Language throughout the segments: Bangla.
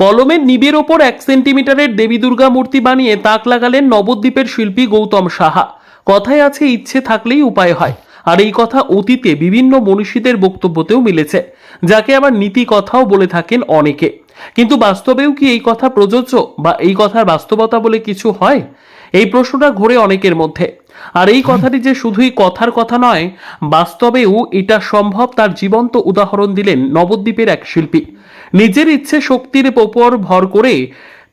কলমের নিবের ওপর এক সেন্টিমিটারের দেবী দুর্গা মূর্তি বানিয়ে তাক লাগালেন নবদ্বীপের শিল্পী গৌতম সাহা। কথায় আছে, ইচ্ছে থাকলেই উপায় হয়। আর এই কথা অতীতে বিভিন্ন মনীষীদের বক্তব্যতেও মিলেছে, যাকে আবার নীতি কথাও বলে থাকেন অনেকে। কিন্তু বাস্তবেও কি এই কথা প্রযোজ্য বা এই কথার বাস্তবতা বলে কিছু হয়? এই প্রশ্নটা ঘোরে অনেকের মধ্যে। আর এই কথাটি যে শুধুই কথার কথা নয়, বাস্তবেও এটা সম্ভব তার জীবন্ত উদাহরণ দিলেন নবদ্বীপের এক শিল্পী। নিজের ইচ্ছে শক্তির ওপর ভর করে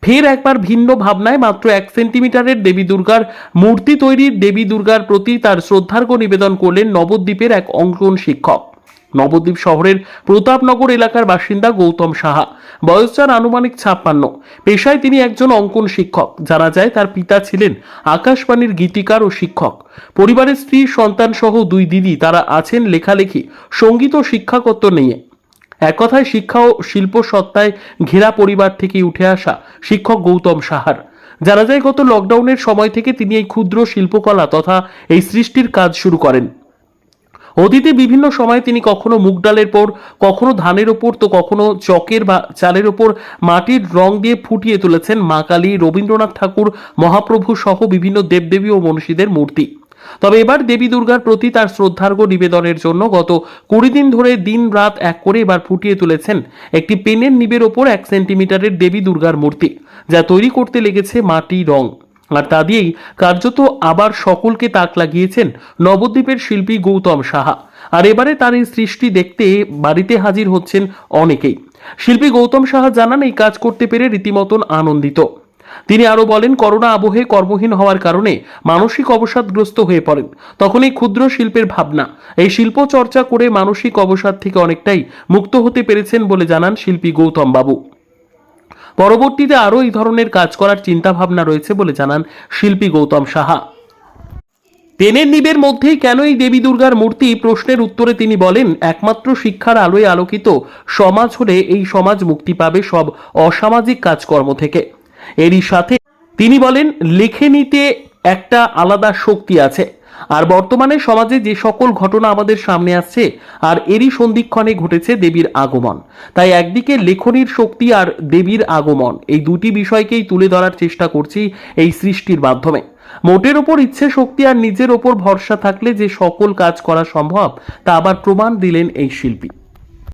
ফের একবার ভিন্ন ভাবনায় মাত্র এক সেন্টিমিটারের দেবী দুর্গার মূর্তি তৈরির দেবী দুর্গার প্রতি তার শ্রদ্ধার্ঘ নিবেদন করলেন নবদ্বীপের এক অঙ্কন শিক্ষক। নবদ্বীপ শহরের প্রতাপনগর এলাকার বাসিন্দা গৌতম সাহা। বয়স যার আনুমানিক ছাপ্পান্ন। পেশায় তিনি একজন অঙ্কন শিক্ষক। জানা যায়, তার পিতা ছিলেন আকাশবাণীর গীতিকার ও শিক্ষক। পরিবারের স্ত্রী, সন্তান সহ দুই দিদি, তারা আছেন লেখালেখি, সংগীত ও শিক্ষাকত্ব নিয়ে। এক কথায়, শিক্ষা ও শিল্প সত্তায় ঘেরা পরিবার থেকে উঠে আসা শিক্ষক গৌতম সাহার। জানা যায়, গত লকডাউনের সময় থেকে তিনি এই ক্ষুদ্র শিল্পকলা তথা এই সৃষ্টির কাজ শুরু করেন। অতীতে বিভিন্ন সময়ে তিনি কখনো মুগ ডালের পর, কখনো ধানের ওপর, তো কখনো চকের বা চালের ওপর মাটির রং দিয়ে ফুটিয়ে তুলেছেন মা কালী, রবীন্দ্রনাথ ঠাকুর, মহাপ্রভু সহ বিভিন্ন দেবদেবী ও মনীষীদের মূর্তি। তবে এবার দেবী দুর্গার প্রতি তার শ্রদ্ধার্ঘ্য নিবেদনের জন্য গত কুড়ি দিন ধরে দিন রাত এক করে এবার ফুটিয়ে তুলেছেন একটি পেনের নিবের ওপর এক সেন্টিমিটারের দেবী দুর্গার মূর্তি, যা তৈরি করতে লেগেছে মাটি রং। আর তা দিয়েই কার্যত আবার সকলকে তাক লাগিয়েছেন নবদ্বীপের শিল্পী গৌতম সাহা। আর এবারে তার এই সৃষ্টি দেখতে বাড়িতে হাজির হচ্ছেন অনেকেই। শিল্পী গৌতম সাহা জানান, এই কাজ করতে পেরে রীতিমতন আনন্দিত। তিনি আরও বলেন, করোনা আবহে কর্মহীন হওয়ার কারণে মানসিক অবসাদগ্রস্ত হয়ে পড়েন। তখন এই ক্ষুদ্র শিল্পের ভাবনা, এই শিল্প চর্চা করে মানসিক অবসাদ থেকে অনেকটাই মুক্ত হতে পেরেছেন বলে জানান শিল্পী গৌতম বাবু। পরবর্তীতে আরও এই ধরনের কাজ করার চিন্তা ভাবনা রয়েছে বলে জানান শিল্পী গৌতম সাহা। তেনের নিবের মধ্যেই কেন এই দেবী দুর্গার মূর্তি? প্রশ্নের উত্তরে তিনি বলেন, একমাত্র শিক্ষার আলোয় আলোকিত সমাজ হলে এই সমাজ মুক্তি পাবে সব অসামাজিক কাজকর্ম থেকে। এরই সাথে তিনি বলেন লেখেনিতে একটা আলাদা শক্তি আছে। আর বর্তমানে সমাজে যে সকল ঘটনা আমাদের সামনে আসছে, আর এরই সন্ধিক্ষণে ঘটেছে দেবীর আগমন। তাই একদিকে লেখনির শক্তি আর দেবীর আগমন, এই দুটি বিষয়কেই তুলে ধরার চেষ্টা করছি এই সৃষ্টির মাধ্যমে। মোটের ওপর ইচ্ছে শক্তি আর নিজের ওপর ভরসা থাকলে যে সকল কাজ করা সম্ভব, তা আবার প্রমাণ দিলেন এই শিল্পী।